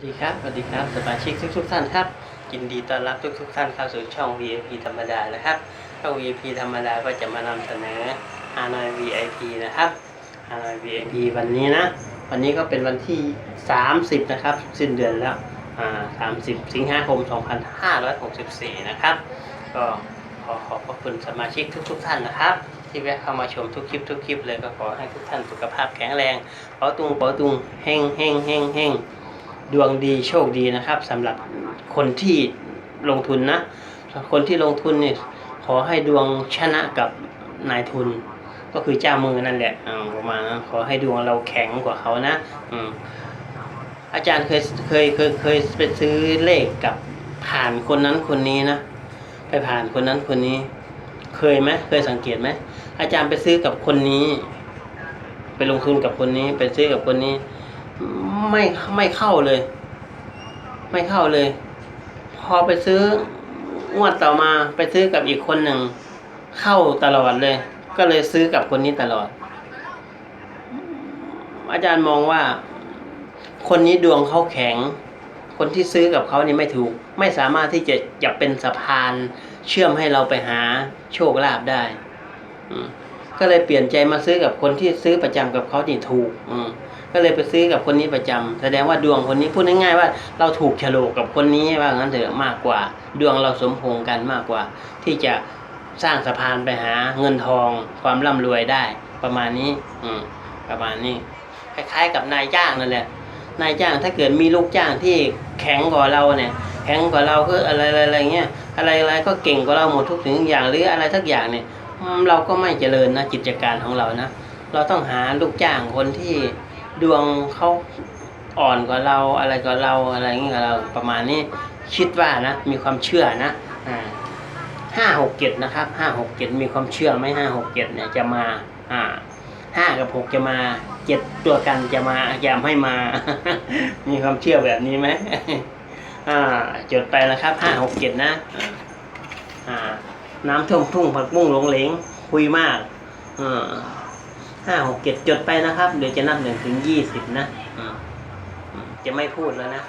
สวัสดีครับ สวัสดีครับ สมาชิกทุกทุกท่านครับ ยินดีต้อนรับทุกทุกท่านเข้าสู่ช่อง VIP ธรรมดานะครับ ช่อง VIP ธรรมดาก็จะมานำเสนอ Hanoi VIP นะครับ Hanoi VIP วันนี้นะ วันนี้ก็เป็นวันที่ 30 นะครับ สิ้นเดือนแล้ว อ่า 30 สิงหาคม 2564 นะครับ ก็ขอขอบพระคุณสมาชิกทุกๆท่านนะครับ ที่แวะเข้ามาชมทุกคลิปทุกคลิปเลยก็ขอให้ทุกท่านสุขภาพแข็งแรงเป๋าตุงเป๋าตุงเฮงเฮงเฮงเฮง ดวงดีโชคดีนะครับสำหรับคนที่ลงทุนนะคนที่ลงทุนเนี่ยขอให้ดวงชนะกับนายทุน ก็คือเจ้ามือนั่นแหละอ่าประมาณนั้นขอให้ดวงเราแข็งกว่าเขานะอืมอาจารย์เคยเคยเคยเคยไปซื้อเลขกับผ่านคนนั้นคนนี้นะไปผ่านคนนั้นคนนี้ เคยไหมเคยสังเกตไหมอาจารย์ไปซื้อกับคนนี้ ไปลงทุนกับคนนี้ ไปซื้อกับคนนี้ ไม่ไม่เข้าเลย ไม่เข้าเลย พอไปซื้องวดต่อมาไปซื้อกับอีกคนหนึ่ง เข้าตลอดเลย ก็เลยซื้อกับคนนี้ตลอด อาจารย์มองว่า คนนี้ดวงเขาแข็ง คนที่ซื้อกับเขานี่ไม่ถูก ไม่สามารถที่จะจะเป็นสะพาน เชื่อมให้เราไปหาโชคลาภได้ อืม ก็เลยเปลี่ยนใจมาซื้อกับคนที่ซื้อประจำกับเขานี่ถูก อืมก็เลยไปซื้อกับคนนี้ประจำแสดงว่าดวงคนนี้พูดง่ายๆว่า เราถูกฉลกกับคนนี้ว่างั้นเถอะมากกว่า ดวงเราสมพงกันมากกว่า ที่จะสร้างสะพานไปหาเงินทองความร่ำรวยได้ ประมาณนี้ อืม ประมาณนี้ คล้ายๆ กับนายจ้างนั่นแหละ นายจ้างถ้าเกิดมีลูกจ้างที่แข็งกว่าเราเนี่ย แข็งกว่าเราก็อะไรๆอะไรเงี้ยอะไรๆก็เก่งกว่าเราหมดทุกสิ่งทุกอย่างหรืออะไรทักอย่างเนี่ย เราก็ไม่เจริญนะกิจการของเรานะ เราต้องหาลูกจ้างคนที่ดวงเขาอ่อนกว่าเราอะไรกว่าเราอะไรเงี้ยเราประมาณนี้คิดว่านะ มีความเชื่อนะห้าหกเจ็ดนะครับห้าหกเจ็ดมีความเชื่อไหมห้าหกเจ็ดเนี่ยจะมาอ่าห้ากับหกจะมาเจ็ดตัวกันจะมาอย่าไม่มา มีความเชื่อแบบนี้ไหมอ่าจดไปนะครับห้าหกเจ็ดนะอ่า น้ำท่วมทุ่งผักบุ้งหลงเหลงคุยมากห้าหกเจ็ดจดไปนะครับ เดี๋ยวจะนับหนึ่งถึงยี่สิบนะจะไม่พูดแล้วนะ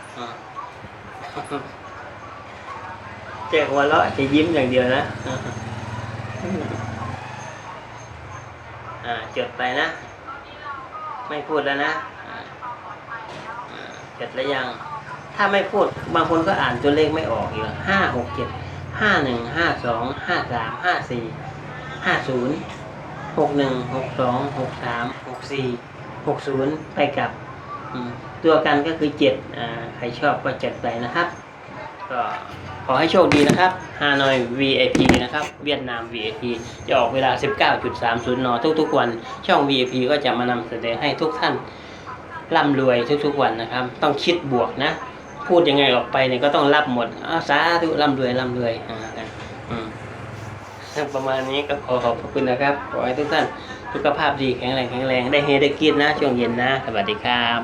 เจ๊หัวเราะจะยิ้มอย่างเดียวนะจดไปนะ ไม่พูดแล้วนะจดแล้วยัง ถ้าไม่พูดบางคนก็อ่านตัวเลขไม่ออกอีกห้าหกเจ็ด ห้าหนึ่งห้าสองห้าสามห้าสี่ห้าศูนย์หกหนึ่งหกสองหกสามหกสี่หกศูนย์ไปกับตัวกันก็คือเจ็ดใครชอบก็จัดไปนะครับ ก็ขอให้โชคดีนะครับฮานอย VIP นะครับ เวียดนาม VIP จะออกเวลา 19.30 น ทุกๆ วัน ช่อง VIP ก็จะมานำเสนอให้ทุกท่านร่ำรวยทุกๆ วันนะครับ ต้องคิดบวกนะ พูดยังไงออกไปเนี่ยก็ต้องรับหมดอาสาธุร่ำรวยร่ำรวยอ่าอืมประมาณนี้ก็ขอขอบพระคุณนะครับ ขอให้ทุกท่านสุขภาพดีแข็งแรงแข็งแรง ได้เฮได้กินนะ ช่วงเย็นนะ สวัสดีครับ